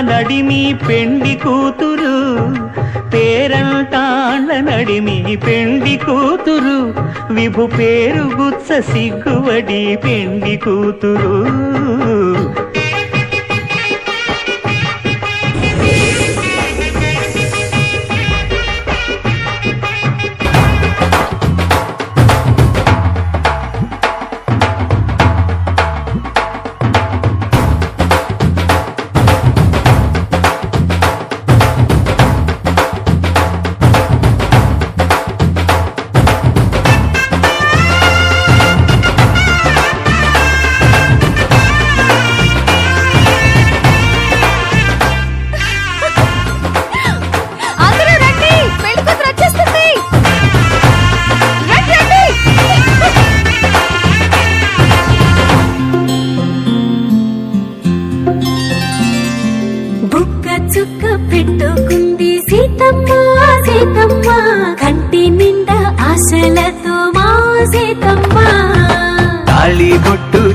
నడిమి పెండి కూతురు. పేరంటాళ్ళ నడిమి పెండి కూతురు. విభు పేరు గుత్స సిగ్గువడి పెండి కూతురు.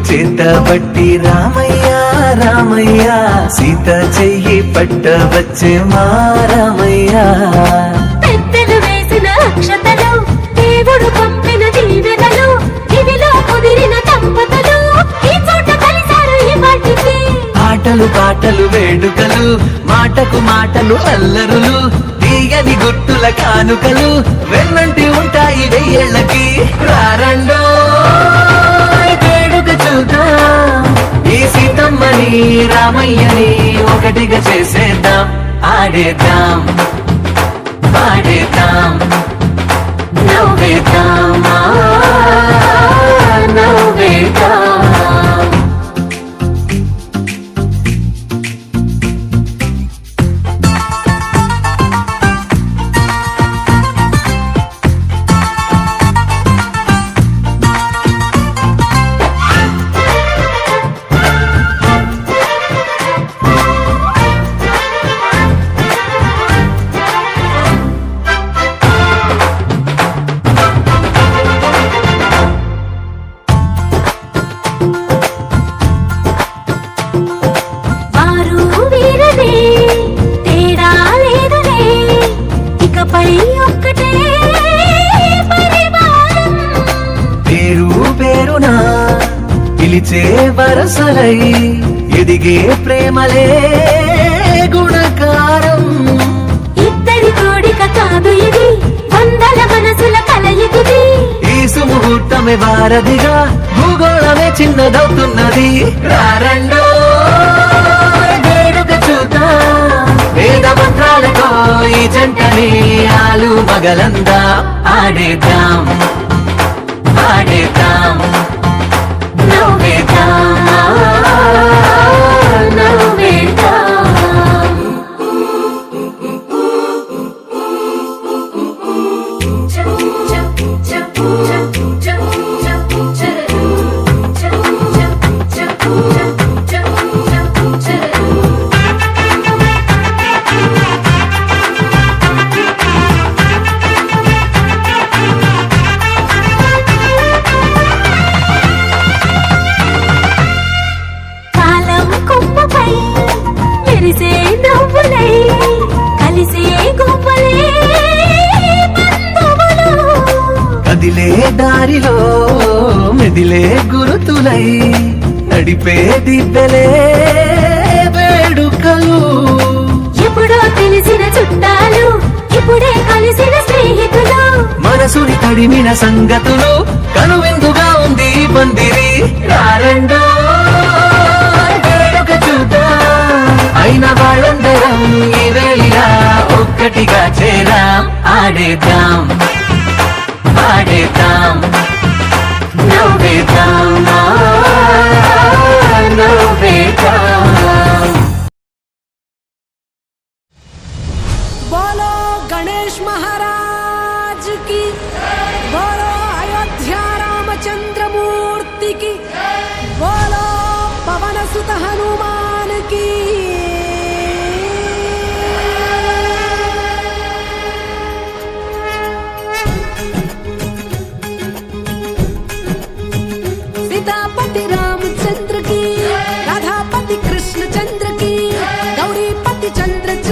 చేతబట్టి రామయ్య రామయ్య. సీత చెయ్యి పట్ట వచ్చే మా రామయ్య. పెద్దలు వేసిన అక్షతలు దేవుడు పంపిన దీవెనలు ఇవిలో కుదిరిన దంపతులు ఈ చోట కలిశారు ఈ వాటికి ఆటలు పాటలు వేడుకలు మాటకు మాటలు అల్లరులు తీయని గుట్టుల కానుకలు వెన్నంటి ఉంటాయి వెయ్యేళ్ళకి రారండో రామయ్యని ఒకటిగా చేసేద్దాం. ఆడేద్దాం. పాడేద్దాం. నవ్వేద్దాం. పిలిచే వరసలై ఎదిగే ప్రేమలే గుణకారం. ఇద్దరి కోడిక కాదు ఇది వందల మనసుల కలయికిది ఈ సుముహూర్తమే వారధిగా భూగోళమే చిన్నదవుతున్నది. రారండో వేడుక చూద్దాం. వేద మంత్రాలతో ఈ జంటని ఆలు మగలందా ఆడేద్దాం. ఆడేద్దాం. దారిలో మెదిలే గురుతులై నడిపే దిబ్బెలే వేడుకలు. ఎప్పుడో తెలిసిన చుట్టాలు ఇప్పుడే కలిసిన స్నేహితులు. మనసుని తడిమిన సంగతులు కనువిందుగా ఉంది పందిరి రారండో అయిన వాళ్ళందరం ఈ వేళ ఒక్కటిగా చేరాం ఆడేద్దాం. ఆడేద్దాం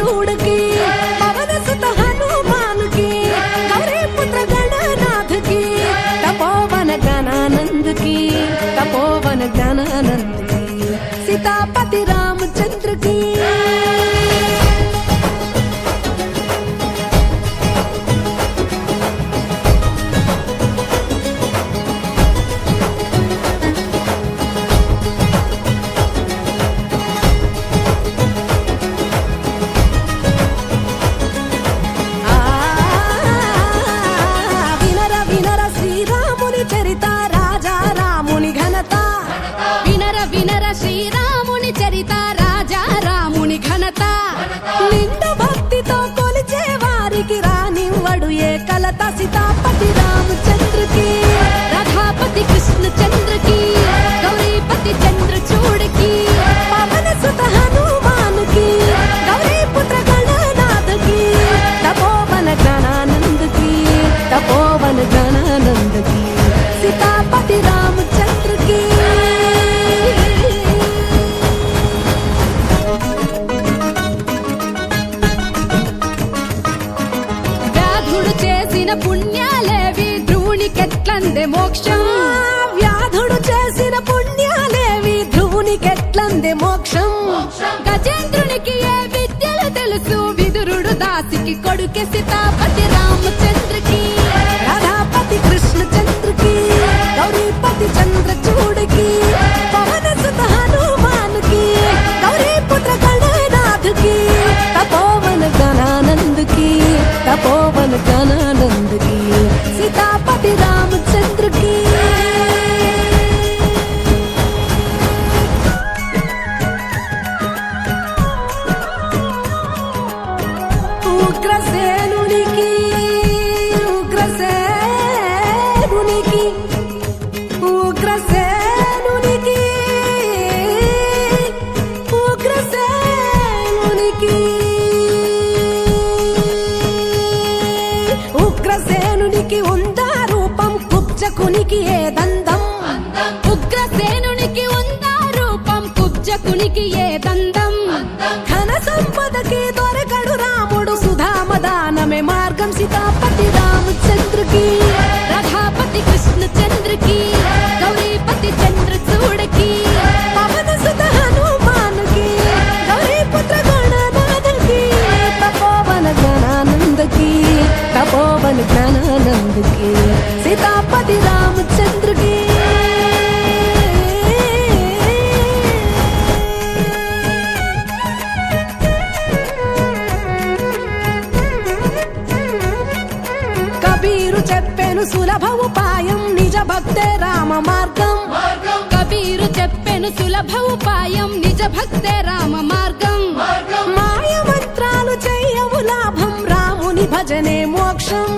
கூட కలత సీతాపతి గజేంద్రునికి ఏ విద్యలు తెలుసు? విదురుడు దాసికి కొడుకే సీతాపతి రామచంద్రకి. రాధాపతి కృష్ణ కుబ్జకునికి ఏ దందం ఉగ్రసేనునికి ఉందా రూపం? కుబ్జకునికి ఏ దండం? ఘన సంపదకి దొరకడు రాముడు సుధామదానమే మార్గం సీతాపతి రామచంద్రకి. రథాపతి కృష్ణ చంద్రకి గౌరీపతి చంద్ర చూడకి పవన సుత హనుమానుకి. గౌరీపుత్ర గణనాథకి తపోవన గణానందకి తపోవన గణానందకి చెప్పెను సులభ ఉపాయం. నిజ భక్తే రామ మార్గం. కబీరు చెప్పెను సులభ ఉపాయం. నిజ భక్తే రామ మార్గం. మాయ మంత్రాలు చెయ్యవు లాభం. రాముని భజనే మోక్షం.